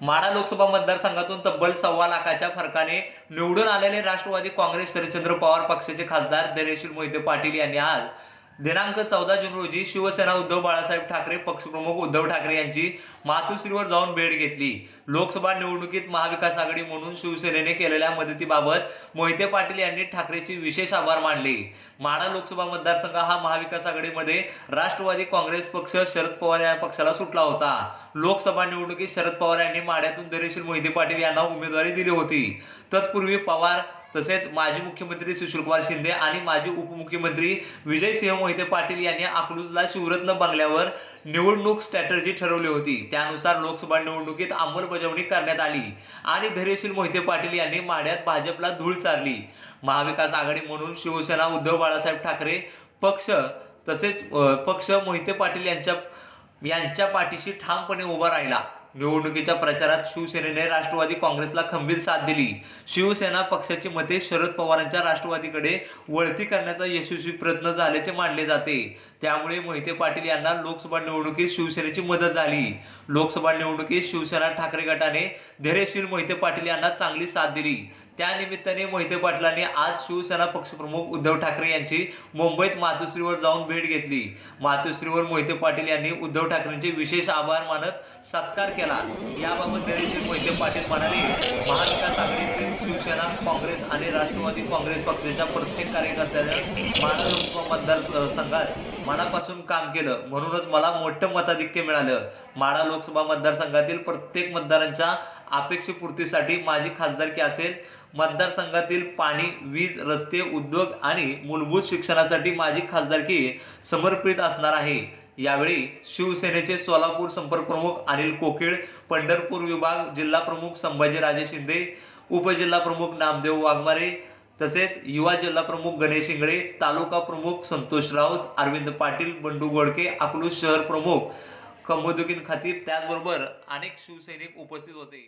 माढा लोकसभा मतदारसंघातून तब्बल सव्वा लाखाच्या फरकाने निवडून आलेले राष्ट्रवादी काँग्रेस शरदचंद्र पवार पक्षाचे खासदार धैर्यशील मोहिते पाटील यांनी आज दिनांक चौदा जून रोजी शिवसेना उद्धव बाळासाहेब ठाकरे पक्षप्रमुख उद्धव ठाकरे यांची मातोश्रीवर जाऊन भेट घेतली. लोकसभा निवडणुकीत महाविकास आघाडी म्हणून शिवसेनेने केलेल्या मदतीबाबत मोहिते पाटील यांनी ठाकरेची विशेष आभार मानले. माढा लोकसभा मतदारसंघ हा महाविकास आघाडीमध्ये राष्ट्रवादी काँग्रेस पक्ष शरद पवार या पक्षाला सुटला होता. लोकसभा निवडणुकीत शरद पवार यांनी माढ्यातून दरेशील मोहिते पाटील यांना उमेदवारी दिली होती. तत्पूर्वी पवार तसेच माजी मुख्यमंत्री सुशीलकुमार शिंदे आणि माजी उपमुख्यमंत्री विजयसिंह मोहिते पाटील यांनी अकलूजला शिवरत्न बंगल्यावर निवडणूक स्ट्रॅटर्जी ठरवली होती. त्यानुसार लोकसभा निवडणुकीत अंमलबजावणी करण्यात आली आणि धैर्यशील मोहिते पाटील यांनी माढ्यात भाजपला धूळ चारली. महाविकास आघाडी म्हणून शिवसेना उद्धव बाळासाहेब ठाकरे पक्ष तसेच पक्ष मोहिते पाटील यांच्या यांच्या पाठीशी ठामपणे उभा राहिला. निवडणुकीच्या प्रचारात शिवसेनेने राष्ट्रवादी काँग्रेसला खंबीर साथ दिली. शिवसेना पक्षाची मते शरद पवारांच्या राष्ट्रवादीकडे वळती करण्याचा यशस्वी प्रयत्न झाल्याचे मानले जाते. त्यामुळे मोहिते पाटील यांना लोकसभा निवडणुकीत शिवसेनेची मदत झाली. लोकसभा निवडणुकीत शिवसेना ठाकरे गटाने धैर्यशील मोहिते पाटील यांना चांगली साथ दिली. त्यानिमित्ताने मोहिते पाटलांनी आज शिवसेना पक्षप्रमुख उद्धव ठाकरे यांची मुंबईत मातोश्रीवर जाऊन भेट घेतली. मातोश्रीवर मोहिते पाटील यांनी उद्धव ठाकरेंचे विशेष आभार मानत सत्कार केला. याबाबत धैर्यशील मोहिते पाटील म्हणाले महाविकास आघाडीचे शिवसेना काँग्रेस आणि राष्ट्रवादी काँग्रेस पक्षाच्या प्रत्येक कार्यकर्त्यानं माढा लोकसभा मतदारसंघात मनापासून काम केलं. म्हणूनच मला मोठं मताधिक्य मिळालं. माळा लोकसभा मतदारसंघातील प्रत्येक मतदारांच्या अपेक्षेपूर्तीसाठी माझी खासदारकी असेल मतदारसंघातील पाणी वीज रस्ते उद्योग आणि मूलभूत शिक्षणासाठी माझी खासदारकी समर्पित असणार आहे. यावेळी शिवसेनेचे सोलापूर संपर्क प्रमुख अनिल कोकिळ पंढरपूर विभाग जिल्हा प्रमुख संभाजीराजे शिंदे उपजिल्हा प्रमुख नामदेव वाघमारे तसेच युवा जिल्हा प्रमुख गणेश इंगळे तालुका प्रमुख संतोष राऊत अरविंद पाटील बंडू गोडके अकलूज शहर प्रमुख कमोदुकीन खातीर त्याचबरोबर अनेक शिवसैनिक उपस्थित होते.